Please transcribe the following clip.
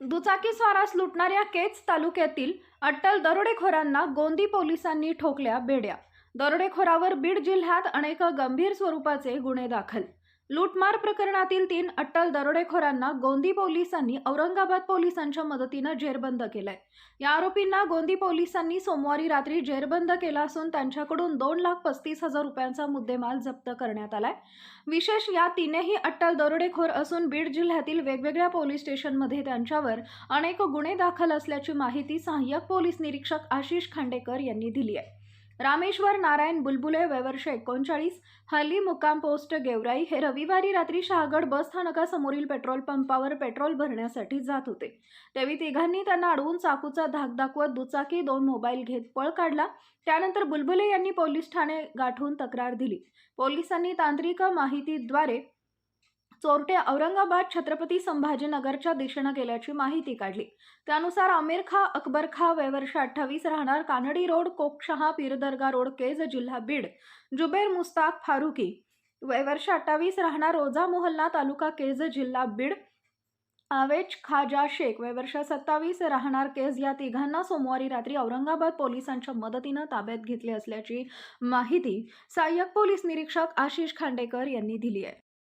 दुचाकी स्वारास लुटणाऱ्या केच तालुक्यातील अट्टल दरोडेखोरांना गोंदी पोलिसांनी ठोकल्या बेड्या. दरोडेखोरावर बीड जिल्ह्यात अनेक गंभीर स्वरूपाचे गुन्हे दाखल लूटमार प्रकरणातील तीन अट्टल दरोडेखोरांना गोंदी पोलिसांनी औरंगाबाद पोलिसांच्या मदतीनं जेरबंद केलंय. या आरोपींना गोंदी पोलिसांनी सोमवारी रात्री जेरबंद केला असून त्यांच्याकडून दोन लाख पस्तीस हजार रुपयांचा मुद्देमाल जप्त करण्यात आलाय. विशेष या तीनही अट्टल दरोडेखोर असून बीड जिल्ह्यातील वेगवेगळ्या पोलीस स्टेशनमध्ये त्यांच्यावर अनेक गुन्हे दाखल असल्याची माहिती सहाय्यक पोलीस निरीक्षक आशिष खांडेकर यांनी दिली आहे रामेश्वर नारायण बुलबुले वयवर्ष एकोणचाळीस हल्ली मुक्काम पोस्ट गेवराई हे रविवारी रात्री शहागड बस स्थानकासमोरील पेट्रोल पंपावर पेट्रोल भरण्यासाठी जात होते. त्यावेळी तिघांनी त्यांना अडवून चाकूचा धाक दाखवत दुचाकी दोन मोबाईल घेत पळ काढला. त्यानंतर बुलबुले यांनी पोलीस ठाणे गाठून तक्रार दिली. पोलिसांनी तांत्रिक माहितीद्वारे चोरटे औरंगाबाद छत्रपती संभाजीनगरच्या दिशेनं गेल्याची माहिती काढली. त्यानुसार आमिर खा अकबर खा वयवर्ष अठ्ठावीस राहणार कानडी रोड कोकशहा पीरदर्गा रोड केज जिल्हा बीड जुबेर मुस्ताक फारुकी. वयवर्ष अठ्ठावीस राहणार रोजा मोहल्ला तालुका केज जिल्हा बीड. आवेज खाजा शेख वयवर्ष सत्तावीस राहणार केज या तिघांना सोमवारी रात्री औरंगाबाद पोलिसांच्या मदतीनं ताब्यात घेतले असल्याची माहिती सहाय्यक पोलीस निरीक्षक आशिष खांडेकर यांनी दिली आहे.